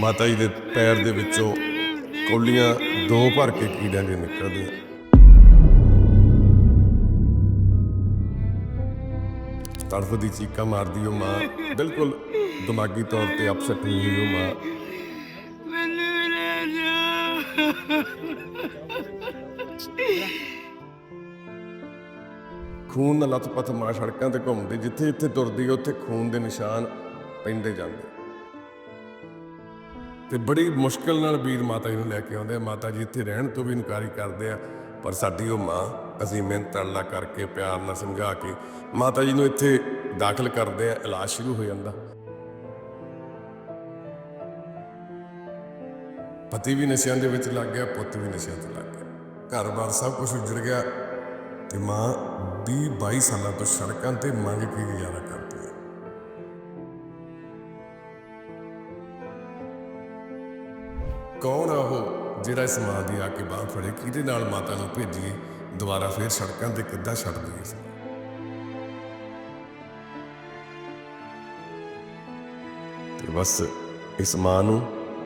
ਮਾਤਾ ਜੀ ਦੇ ਪੈਰ ਦੇ ਵਿੱਚੋਂ ਕੌਲੀਆਂ ਦੋ ਭਰ ਕੇ ਕੀੜਿਆਂ ਦੀਆਂ ਨਿਕਲਦੀਆਂ। ਤੜਫਦੀ ਚੀਕਾਂ ਮਾਰਦੀ ਉਹ ਮਾਂ, ਬਿਲਕੁਲ ਦਿਮਾਗੀ ਤੌਰ ਤੇ ਅਪਸੈਟ ਹੋਈ ਹੋਈ ਉਹ ਮਾਂ। ਮੈਨੂੰ ਲੈ ਜਾ ਖੂਨ ਨਾਲ ਲੱਥਪੱਥ ਮਾਂ ਸੜਕਾਂ ਤੇ ਘੁੰਮਦੀ ਜਿੱਥੇ ਜਿੱਥੇ ਤੁਰਦੀ, ਉੱਥੇ ਖੂਨ ਦੇ ਨਿਸ਼ਾਨ ਪੈਂਦੇ ਜਾਂਦੇ। ਤੇ ਬੜੀ ਮੁਸ਼ਕਲ ਨਾਲ ਵੀਰ ਮਾਤਾ ਜੀ ਨੂੰ ਲੈ ਕੇ ਆਉਂਦੇ ਆ। ਮਾਤਾ ਜੀ ਇੱਥੇ ਰਹਿਣ ਤੋਂ ਵੀ ਇਨਕਾਰੀ ਕਰਦੇ ਆ, ਪਰ ਸਾਡੀ ਉਹ ਮਾਂ ਅਸੀਂ ਮਿਹਨਤ ਅੱਲਾ ਕਰਕੇ, ਪਿਆਰ ਨਾਲ ਸਮਝਾ ਕੇ ਮਾਤਾ ਜੀ ਨੂੰ ਇੱਥੇ ਦਾਖਲ ਕਰਦੇ ਆ, ਇਲਾਜ ਸ਼ੁਰੂ ਹੋ ਜਾਂਦਾ। ਪਤੀ ਵੀ ਨਸ਼ਿਆਂ ਦੇ ਵਿੱਚ ਲੱਗ ਗਿਆ, ਪੁੱਤ ਵੀ ਨਸ਼ਿਆਂ 'ਚ ਲੱਗ ਗਿਆ। ਘਰ-ਬਾਰ ਸਭ ਕੁਝ ਉਜੜ ਗਿਆ ਤੇ ਮਾਂ 20 22 ਸਾਲਾਂ ਤੋਂ ਸੜਕਾਂ ਤੇ ਮੰਗ ਕੇ ਗੁਜ਼ਾਰਾ ਕਰਦੀ। ਕੌਣ ਆ ਉਹ ਜਿਹੜਾ ਇਸ ਮਾਂ ਦੀ ਆ ਕੇ ਬਾਹ ਫੜੇ? ਕਿਹਦੇ ਨਾਲ ਮਾਤਾ ਨੂੰ ਭੇਜੀਏ? ਦੁਬਾਰਾ ਫੇਰ ਸੜਕਾਂ ਤੇ ਕਿੱਦਾਂ ਛੱਡ ਦਈਏ ਇਸ ਤੇ ਬਸ ਇਸ ਮਾਂ ਨੂੰ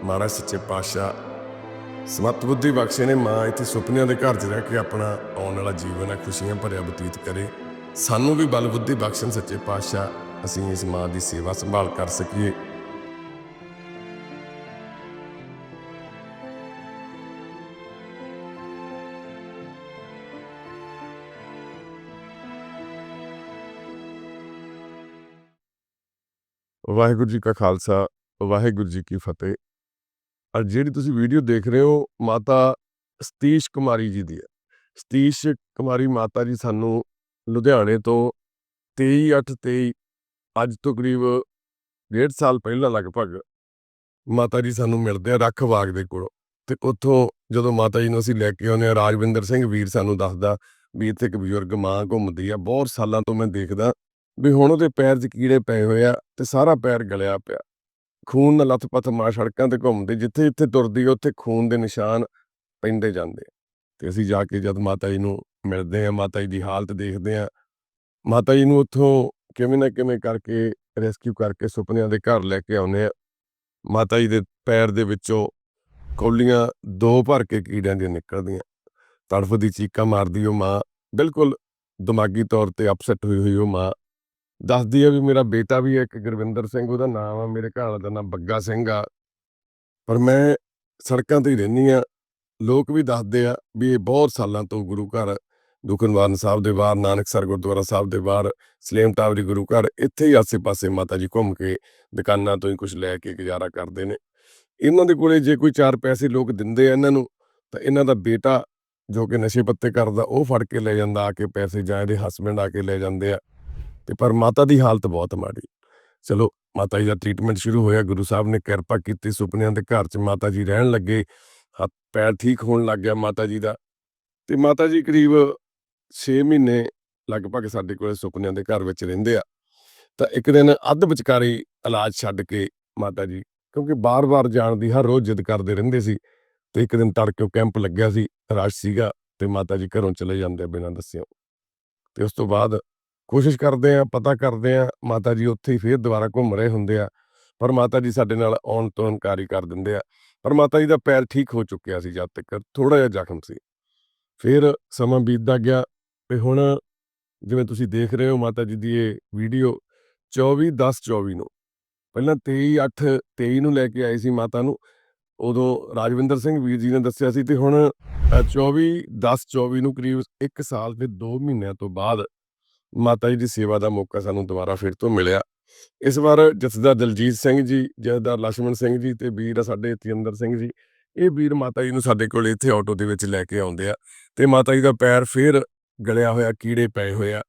ਮਹਾਰਾਜ ਸੱਚੇ ਪਾਤਸ਼ਾਹ ਸਮਤ ਬੁੱਧੀ ਬਖਸ਼ੇ ਨੇ। ਮਾਂ ਇੱਥੇ ਸੁਪਨਿਆਂ ਦੇ ਘਰ 'ਚ ਰਹਿ ਕੇ ਆਪਣਾ ਆਉਣ ਵਾਲਾ ਜੀਵਨ ਆ, ਖੁਸ਼ੀਆਂ ਭਰਿਆ ਬਤੀਤ ਕਰੇ। ਸਾਨੂੰ ਵੀ ਬਲ ਬੁੱਧੀ ਬਖਸ਼ਣ ਸੱਚੇ ਪਾਤਸ਼ਾਹ, ਅਸੀਂ ਇਸ ਮਾਂ ਦੀ ਸੇਵਾ ਸੰਭਾਲ ਕਰ ਸਕੀਏ। ਵਾਹਿਗੁਰੂ ਜੀ ਕਾ ਖਾਲਸਾ, ਵਾਹਿਗੁਰੂ ਜੀ ਕੀ ਫਤਿਹ। ਅੱਜ ਜਿਹੜੀ ਤੁਸੀਂ ਵੀਡੀਓ ਦੇਖ ਰਹੇ ਹੋ, ਮਾਤਾ ਸਤੀਸ਼ ਕੁਮਾਰੀ ਜੀ ਦੀ ਹੈ। ਸਤੀਸ਼ ਕੁਮਾਰੀ ਮਾਤਾ ਜੀ ਸਾਨੂੰ ਲੁਧਿਆਣੇ ਤੋਂ 23/8/23 ਅੱਜ ਤੋਂ ਕਰੀਬ ਡੇਢ ਸਾਲ ਪਹਿਲਾਂ ਲਗਭਗ ਮਾਤਾ ਜੀ ਸਾਨੂੰ ਮਿਲਦੇ ਆ ਰੱਖ ਬਾਗ ਦੇ ਕੋਲੋਂ। ਤੇ ਉੱਥੋਂ ਜਦੋਂ ਮਾਤਾ ਜੀ ਨੂੰ ਅਸੀਂ ਲੈ ਕੇ ਆਉਂਦੇ ਆ, ਰਾਜਵਿੰਦਰ ਸਿੰਘ ਵੀਰ ਸਾਨੂੰ ਦੱਸਦਾ ਵੀ ਇੱਥੇ ਇੱਕ ਬਜ਼ੁਰਗ ਮਾਂ ਘੁੰਮਦੀ ਆ। ਬਹੁਤ ਸਾਲਾਂ ਤੋਂ ਮੈਂ ਦੇਖਦਾ ਵੀ ਹੁਣ ਉਹਦੇ ਪੈਰ 'ਚ ਕੀੜੇ ਪਏ ਹੋਏ ਆ ਤੇ ਸਾਰਾ ਪੈਰ ਗਲਿਆ ਪਿਆ। ਖੂਨ ਨਾਲ ਲੱਥਪੱਥ ਮਾਂ ਸੜਕਾਂ ਤੇ ਘੁੰਮਦੀ ਜਿੱਥੇ ਜਿੱਥੇ ਤੁਰਦੀ ਉੱਥੇ ਖੂਨ ਦੇ ਨਿਸ਼ਾਨ ਪੈਂਦੇ ਜਾਂਦੇ। ਤੇ ਅਸੀਂ ਜਾ ਕੇ ਜਦ ਮਾਤਾ ਜੀ ਨੂੰ ਮਿਲਦੇ ਆ ਮਾਤਾ ਜੀ ਦੀ ਹਾਲਤ ਦੇਖਦੇ ਆ ਮਾਤਾ ਜੀ ਨੂੰ ਉੱਥੋਂ ਕਿਵੇਂ ਨਾ ਕਿਵੇਂ ਕਰਕੇ, ਰੈਸਕਿਊ ਕਰਕੇ ਸੁਪਨਿਆਂ ਦੇ ਘਰ ਲੈ ਕੇ ਆਉਂਦੇ ਆ ਮਾਤਾ ਜੀ ਦੇ ਪੈਰ ਦੇ ਵਿੱਚੋਂ ਕੌਲੀਆਂ ਦੋ ਭਰ ਕੇ ਕੀੜਿਆਂ ਦੀਆਂ ਨਿਕਲਦੀਆਂ। ਤੜਫਦੀ ਚੀਕਾਂ ਮਾਰਦੀ ਉਹ ਮਾਂ, ਬਿਲਕੁਲ ਦਿਮਾਗੀ ਤੌਰ ਤੇ ਅਪਸੈਟ ਹੋਈ ਹੋਈ ਉਹ ਮਾਂ। ਦੱਸਦੀ ਆ ਵੀ ਮੇਰਾ ਬੇਟਾ ਵੀ ਹੈ ਇੱਕ ਗੁਰਵਿੰਦਰ ਸਿੰਘ, ਉਹਦਾ ਨਾਮ ਆ, ਮੇਰੇ ਘਰ ਵਾਲੇ ਦਾ ਨਾਮ ਬੱਗਾ ਸਿੰਘ ਆ। ਪਰ ਮੈਂ ਸੜਕਾਂ ਤੇ ਹੀ ਰਹਿੰਦੀ ਆ। ਲੋਕ ਵੀ ਦੱਸਦੇ ਆ ਵੀ ਇਹ ਬਹੁਤ ਸਾਲਾਂ ਤੋਂ ਗੁਰੂ ਘਰ, ਦੁਖਨਵਾਰਨ ਸਾਹਿਬ ਦੇ ਬਾਹਰ, ਨਾਨਕਸਰ ਗੁਰਦੁਆਰਾ ਸਾਹਿਬ ਦੇ ਬਾਹਰ, ਸਲੇਮ ਟਾਵਰੀ ਗੁਰੂ ਘਰ, ਇੱਥੇ ਹੀ ਆਸੇ-ਪਾਸੇ ਮਾਤਾ ਜੀ ਘੁੰਮ ਕੇ ਦੁਕਾਨਾਂ ਤੋਂ ਹੀ ਕੁਝ ਲੈ ਕੇ ਗੁਜ਼ਾਰਾ ਕਰਦੇ ਨੇ। ਇਹਨਾਂ ਦੇ ਕੋਲੇ ਜੇ ਕੋਈ ਚਾਰ ਪੈਸੇ ਲੋਕ ਦਿੰਦੇ ਆ ਇਹਨਾਂ ਨੂੰ, ਤਾਂ ਇਹਨਾਂ ਦਾ ਬੇਟਾ ਜੋ ਕਿ ਨਸ਼ੇ ਪੱਤੇ ਕਰਦਾ, ਉਹ ਫੜ ਕੇ ਲੈ ਜਾਂਦਾ, ਆ ਕੇ ਪੈਸੇ ਜਾਂ ਇਹਦੇ ਹਸਬੰਡ ਆ ਕੇ ਲੈ ਜਾਂਦੇ ਆ। ਤੇ ਪਰ ਮਾਤਾ ਦੀ ਹਾਲਤ ਬਹੁਤ ਮਾੜੀ। ਚਲੋ, ਮਾਤਾ ਜੀ ਦਾ ਟ੍ਰੀਟਮੈਂਟ ਸ਼ੁਰੂ ਹੋਇਆ, ਗੁਰੂ ਸਾਹਿਬ ਨੇ ਕਿਰਪਾ ਕੀਤੀ ਸੁਪਨਿਆਂ ਦੇ ਘਰ 'ਚ ਮਾਤਾ ਜੀ ਰਹਿਣ ਲੱਗੇ, ਹੱਥ ਪੈਰ ਠੀਕ ਹੋਣ ਲੱਗ ਗਿਆ ਮਾਤਾ ਜੀ ਦਾ। ਤੇ ਮਾਤਾ ਜੀ ਕਰੀਬ 6 ਮਹੀਨੇ ਲਗਭਗ ਸਾਡੇ ਕੋਲੇ ਸੁਪਨਿਆਂ ਦੇ ਘਰ ਵਿੱਚ ਰਹਿੰਦੇ ਆ। ਤਾਂ ਇੱਕ ਦਿਨ ਅੱਧ ਵਿਚਕਾਰੀ ਇਲਾਜ ਛੱਡ ਕੇ ਮਾਤਾ ਜੀ, ਕਿਉਂਕਿ ਬਾਰ-ਬਾਰ ਜਾਣ ਦੀ ਹਰ ਰੋਜ਼ ਜਿੱਦ ਕਰਦੇ ਰਹਿੰਦੇ ਸੀ ਤੇ ਇੱਕ ਦਿਨ ਤੜਕੇ ਕੈਂਪ ਲੱਗਿਆ ਸੀ, ਰਸ਼ ਸੀਗਾ ਤੇ ਮਾਤਾ ਜੀ ਘਰੋਂ ਚਲੇ ਜਾਂਦੇ ਬਿਨਾਂ ਦੱਸਿਓ ਤੇ ਉਸ ਤੋਂ ਬਾਅਦ ਕੋਸ਼ਿਸ਼ ਕਰਦੇ ਆ ਪਤਾ ਕਰਦੇ ਆ ਮਾਤਾ ਜੀ ਉੱਥੇ ਹੀ ਫੇਰ ਦੁਬਾਰਾ ਘੁੰਮ ਰਹੇ ਹੁੰਦੇ ਆ ਪਰ ਮਾਤਾ ਜੀ ਸਾਡੇ ਨਾਲ ਆਉਣ ਤੋਂ ਇਨਕਾਰੀ ਕਰ ਦਿੰਦੇ ਆ ਪਰ ਮਾਤਾ ਜੀ ਦਾ ਪੈਰ ਠੀਕ ਹੋ ਚੁੱਕਿਆ ਸੀ ਜਦ ਤੱਕ ਥੋੜਾ ਜਿਹਾ ਜ਼ਖਮ ਸੀ। ਫਿਰ ਸਮਾਂ ਬੀਤਦਾ ਗਿਆ ਤੇ ਹੁਣ ਜਿਵੇਂ ਤੁਸੀਂ ਦੇਖ ਰਹੇ ਹੋ ਮਾਤਾ ਜੀ ਦੀ ਇਹ ਵੀਡੀਓ 24 10 24 ਨੂੰ ਪਹਿਲਾਂ 23 8 23 ਨੂੰ ਲੈ ਕੇ ਆਏ ਸੀ ਮਾਤਾ ਨੂੰ ਉਦੋਂ ਰਾਜਵਿੰਦਰ ਸਿੰਘ ਵੀਰ ਜੀ ਨੇ ਦੱਸਿਆ ਸੀ ਤੇ ਹੁਣ ਅ, 24 10 24 ਨੂੰ ਕਰੀਬ 1 ਸਾਲ ਤੇ 2 ਮਹੀਨਿਆਂ ਤੋਂ ਬਾਅਦ ਮਾਤਾ ਜੀ ਦੀ ਸੇਵਾ ਦਾ ਮੌਕਾ ਸਾਨੂੰ ਦੁਬਾਰਾ ਫਿਰ ਤੋਂ ਮਿਲਿਆ। ਇਸ ਵਾਰ ਜਥੇਦਾਰ ਦਲਜੀਤ ਸਿੰਘ ਜੀ ਜਥੇਦਾਰ ਲక్ష్మణ ਸਿੰਘ ਜੀ ਤੇ ਵੀਰ ਆ ਸਾਡੇ ਤੇਂਦਰ ਸਿੰਘ ਜੀ, ਇਹ ਵੀਰ ਮਾਤਾ ਜੀ ਨੂੰ ਸਾਡੇ ਕੋਲ ਇੱਥੇ ਆਟੋ ਦੇ ਵਿੱਚ ਲੈ ਕੇ ਆਉਂਦੇ ਆ ਤੇ ਮਾਤਾ ਜੀ ਦਾ ਪੈਰ ਫੇਰ ਗਲਿਆ ਹੋਇਆ, ਕੀੜੇ ਪਏ ਹੋਏ ਆ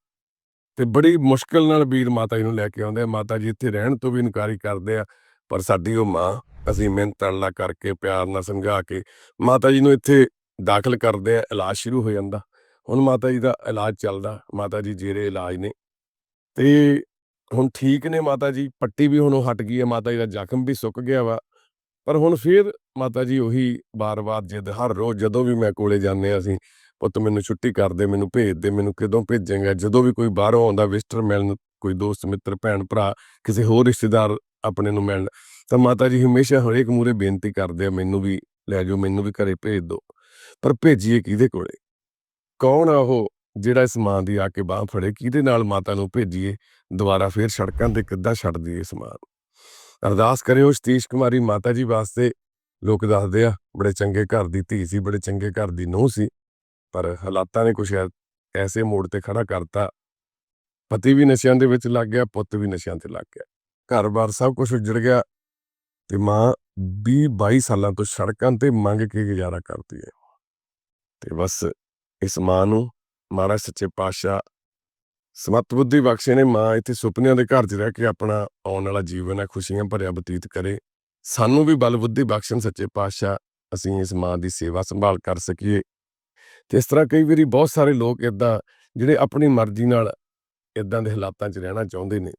ਤੇ ਬੜੀ ਮੁਸ਼ਕਲ ਨਾਲ ਵੀਰ ਮਾਤਾ ਜੀ ਨੂੰ ਲੈ ਕੇ ਆਉਂਦੇ ਆ। ਮਾਤਾ ਜੀ ਇੱਥੇ ਰਹਿਣ ਤੋਂ ਵੀ ਇਨਕਾਰੀ ਕਰਦੇ ਆ, ਪਰ ਸਾਡੀ ਉਹ ਮਾਂ, ਅਸੀਂ ਮਿਹਨਤ ਅੜਲਾ ਕਰਕੇ, ਪਿਆਰ ਨਾਲ ਸਮਝਾ ਕੇ ਮਾਤਾ ਜੀ ਨੂੰ ਇੱਥੇ ਦਾਖਲ ਕਰਦੇ ਆ, ਇਲਾਜ ਸ਼ੁਰੂ ਹੋ ਜਾਂਦਾ। ਹੁਣ ਮਾਤਾ ਜੀ ਦਾ ਇਲਾਜ ਚੱਲਦਾ, ਮਾਤਾ ਜੀ ਜੇਰੇ ਇਲਾਜ ਨੇ। ਤੇ ਹੁਣ ਠੀਕ ਨੇ ਮਾਤਾ ਜੀ, ਪੱਟੀ ਵੀ ਹੁਣ ਉਹ ਹਟ ਗਈ ਹੈ, ਮਾਤਾ ਜੀ ਦਾ ਜ਼ਖਮ ਵੀ ਸੁੱਕ ਗਿਆ ਵਾ। ਪਰ ਹੁਣ ਫੇਰ ਮਾਤਾ ਜੀ ਉਹੀ ਬਾਰ-ਬਾਰ ਜਿੱਦ, ਹਰ ਰੋਜ਼ ਜਦੋਂ ਵੀ ਮੈਂ ਕੋਲੇ ਜਾਂਦੇ ਹਾਂ ਅਸੀਂ, ਪੁੱਤ ਮੈਨੂੰ ਛੁੱਟੀ ਕਰ ਦੇ, ਮੈਨੂੰ ਭੇਜ ਦੇ, ਮੈਨੂੰ ਕਿਦੋਂ ਭੇਜੇਂਗਾ? ਜਦੋਂ ਵੀ ਕੋਈ ਬਾਹਰੋਂ ਆਉਂਦਾ ਵਿਜ਼ਟਰ ਮਿਲਣ, ਕੋਈ ਦੋਸਤ, ਮਿੱਤਰ, ਭੈਣ, ਭਰਾ, ਕਿਸੇ ਹੋਰ ਰਿਸ਼ਤੇਦਾਰ ਆਪਣੇ ਨੂੰ ਮਿਲਣ, ਤਾਂ ਮਾਤਾ ਜੀ ਹਮੇਸ਼ਾ ਹਰੇਕ ਮੂਹਰੇ ਬੇਨਤੀ ਕਰਦੇ ਆ, ਮੈਨੂੰ ਵੀ ਲੈ ਜਾਓ, ਮੈਨੂੰ ਵੀ ਘਰੇ ਭੇਜ ਦਿਓ। ਪਰ ਭੇਜੀਏ ਕਿਹਦੇ ਕੋਲੇ? ਕੌਣ ਆ ਉਹ? ਜਿਹੜਾ ਇਸ ਮਾਂ ਦੀ ਆ ਕੇ ਬਾਹ ਫੜੇ, ਕਿਹਦੇ ਨਾਲ ਮਾਤਾ ਨੂੰ ਭੇਜੀਏ? ਦੁਬਾਰਾ ਫੇਰ ਸੜਕਾਂ ਤੇ ਕਿੱਦਾਂ ਛੱਡ ਦਈਏ ਇਸ ਮਾਂ ਨੂੰ? ਅਰਦਾਸ ਕਰਿਓ ਸਤੀਸ਼ ਕੁਮਾਰੀ ਮਾਤਾ ਜੀ ਵਾਸਤੇ। ਲੋਕ ਦੱਸਦੇ ਆ, ਬੜੇ ਚੰਗੇ ਘਰ ਦੀ ਧੀ ਸੀ, ਬੜੇ ਚੰਗੇ ਘਰ ਦੀ ਨੂੰਹ ਸੀ। ਪਰ ਹਾਲਾਤਾਂ ਨੇ ਕੁਛ ਐਸੇ ਮੋੜ ਤੇ ਖੜਾ ਕਰਤਾ। ਪਤੀ ਵੀ ਨਸ਼ਿਆਂ ਦੇ ਵਿੱਚ ਲੱਗ ਗਿਆ, ਪੁੱਤ ਵੀ ਨਸ਼ਿਆਂ ਤੇ ਲੱਗ ਗਿਆ। ਘਰ-ਬਾਰ ਸਭ ਕੁਝ ਉਜੜ ਗਿਆ ਤੇ ਮਾਂ 20 22 ਸਾਲਾਂ ਤੋਂ ਸੜਕਾਂ ਤੇ ਮੰਗ ਕੇ ਗੁਜ਼ਾਰਾ ਕਰਦੀ ਹੈ। ਤੇ ਬਸ ਇਸ ਮਾਂ ਨੂੰ ਮਹਾਰਾਜ ਸੱਚੇ ਪਾਤਸ਼ਾਹ ਸਮਤ ਬੁੱਧੀ ਬਖਸ਼ੇ ਨੇ, ਮਾਂ ਇੱਥੇ ਸੁਪਨਿਆਂ ਦੇ ਘਰ 'ਚ ਰਹਿ ਕੇ ਆਪਣਾ ਆਉਣ ਵਾਲਾ ਜੀਵਨ ਹੈ, ਖੁਸ਼ੀਆਂ ਭਰਿਆ ਬਤੀਤ ਕਰੇ। ਸਾਨੂੰ ਵੀ ਬਲ ਬੁੱਧੀ ਬਖਸ਼ਣ ਸੱਚੇ ਪਾਤਸ਼ਾਹ, ਅਸੀਂ ਇਸ ਮਾਂ ਦੀ ਸੇਵਾ ਸੰਭਾਲ ਕਰ ਸਕੀਏ। ਤੇ ਇਸ ਤਰ੍ਹਾਂ ਕਈ ਵਾਰੀ ਬਹੁਤ ਸਾਰੇ ਲੋਕ ਇਦਾਂ ਜਿਹੜੇ ਆਪਣੀ ਮਰਜ਼ੀ ਨਾਲ ਇਦਾਂ ਦੇ ਹਾਲਾਤਾਂ 'ਚ ਰਹਿਣਾ ਚਾਹੁੰਦੇ ਨੇ।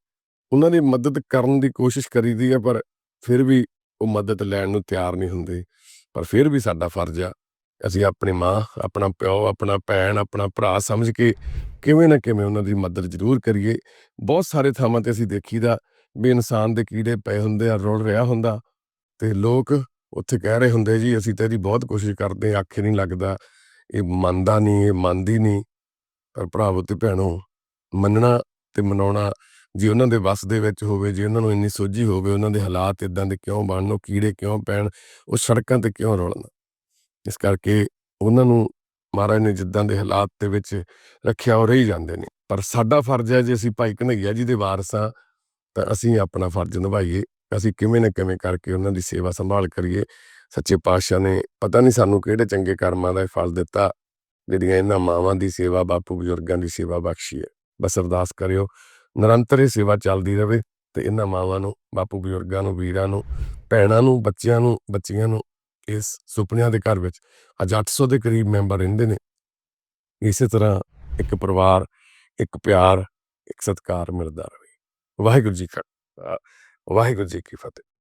ਉਹਨਾਂ ਦੀ ਮਦਦ ਕਰਨ ਦੀ ਕੋਸ਼ਿਸ਼ ਕਰੀਦੀ ਹੈ, ਪਰ ਫਿਰ ਵੀ ਉਹ ਮਦਦ ਲੈਣ ਨੂੰ ਤਿਆਰ ਨਹੀਂ ਹੁੰਦੇ। ਪਰ ਫਿਰ ਵੀ ਸਾਡਾ ਫਰਜ਼ ਆ ਅਸੀਂ ਆਪਣੀ ਮਾਂ, ਆਪਣਾ ਪਿਓ, ਆਪਣਾ ਭੈਣ, ਆਪਣਾ ਭਰਾ ਸਮਝ ਕੇ ਕਿਵੇਂ ਨਾ ਕਿਵੇਂ ਉਹਨਾਂ ਦੀ ਮਦਦ ਜ਼ਰੂਰ ਕਰੀਏ। ਬਹੁਤ ਸਾਰੇ ਥਾਵਾਂ ਤੇ ਅਸੀਂ ਦੇਖੀਦਾ ਵੀ ਇਨਸਾਨ ਦੇ ਕੀੜੇ ਪਏ ਹੁੰਦੇ ਆ, ਰੁੜ ਰਿਹਾ ਹੁੰਦਾ ਤੇ ਲੋਕ ਉੱਥੇ ਕਹਿ ਰਹੇ ਹੁੰਦੇ ਜੀ, ਅਸੀਂ ਤੇਰੀ ਬਹੁਤ ਕੋਸ਼ਿਸ਼ ਕਰਦੇ ਆਖੇ ਨਹੀਂ ਲੱਗਦਾ। ਇਹ ਮੰਨਦਾ ਨਹੀਂ, ਇਹ ਮੰਨਦੀ ਨਹੀਂ। ਪਰ ਭਰਾਵੋ ਤੇ ਭੈਣੋ, ਮੰਨਣਾ ਤੇ ਮਨਾਉਣਾ ਜੇ ਉਹਨਾਂ ਦੇ ਵੱਸ ਦੇ ਵਿੱਚ ਹੋਵੇ, ਜੇ ਉਹਨਾਂ ਨੂੰ ਇੰਨੀ ਸੋਝੀ ਹੋਵੇ, ਉਹਨਾਂ ਦੇ ਹਾਲਾਤ ਇਦਾਂ ਦੇ ਕਿਉਂ ਬਣਨ, ਉਹ ਕੀੜੇ ਕਿਉਂ ਪੈਣ, ਉਹ ਸੜਕਾਂ ਤੇ ਕਿਉਂ ਰੁਲਣ ਇਸ ਕਰਕੇ ਉਹਨਾਂ ਨੂੰ ਮਹਾਰਾਜ ਨੇ ਜਿੱਦਾਂ ਦੇ ਹਾਲਾਤ ਦੇ ਵਿੱਚ ਰੱਖਿਆ, ਉਹ ਰਹੀ ਜਾਂਦੇ ਨੇ। ਪਰ ਸਾਡਾ ਫਰਜ਼ ਹੈ, ਜੇ ਅਸੀਂ ਭਾਈ ਕਨਈਆ ਜੀ ਦੇ ਵਾਰਸ ਹਾਂ, ਤਾਂ ਅਸੀਂ ਆਪਣਾ ਫਰਜ਼ ਨਿਭਾਈਏ। ਅਸੀਂ ਕਿਵੇਂ ਨਾ ਕਿਵੇਂ ਕਰਕੇ ਉਹਨਾਂ ਦੀ ਸੇਵਾ ਸੰਭਾਲ ਕਰੀਏ। ਸੱਚੇ ਪਾਤਸ਼ਾਹ ਨੇ ਪਤਾ ਨਹੀਂ ਸਾਨੂੰ ਕਿਹੜੇ ਚੰਗੇ ਕਰਮਾਂ ਦਾ ਇਹ ਫਲ ਦਿੱਤਾ, ਜਿਹੜੀਆਂ ਇਹਨਾਂ ਮਾਵਾਂ ਦੀ ਸੇਵਾ, ਬਾਪੂ ਬਜ਼ੁਰਗਾਂ ਦੀ ਸੇਵਾ ਬਖਸ਼ੀ ਹੈ। ਬਸ ਅਰਦਾਸ ਕਰਿਓ, ਨਿਰੰਤਰ ਇਹ ਸੇਵਾ ਚੱਲਦੀ ਰਹੇ ਤੇ ਇਹਨਾਂ ਮਾਵਾਂ ਨੂੰ, ਬਾਪੂ ਬਜ਼ੁਰਗਾਂ ਨੂੰ, ਵੀਰਾਂ ਨੂੰ, ਭੈਣਾਂ ਨੂੰ, ਬੱਚਿਆਂ ਨੂੰ, ਬੱਚੀਆਂ ਨੂੰ ਇਸ ਸੁਪਨਿਆਂ ਦੇ ਘਰ ਵਿੱਚ ਅੱਜ 800 ਦੇ ਕਰੀਬ ਮੈਂਬਰ ਰਹਿੰਦੇ ਨੇ। ਇਸੇ ਤਰ੍ਹਾਂ ਇੱਕ ਪਰਿਵਾਰ, ਇੱਕ ਪਿਆਰ, ਇੱਕ ਸਤਿਕਾਰ ਮਿਲਦਾ ਰਹੇ। ਵਾਹਿਗੁਰੂ ਜੀ ਕਾ ਵਾਹਿਗੁਰੂ ਜੀ ਕੀ ਫਤਿਹ।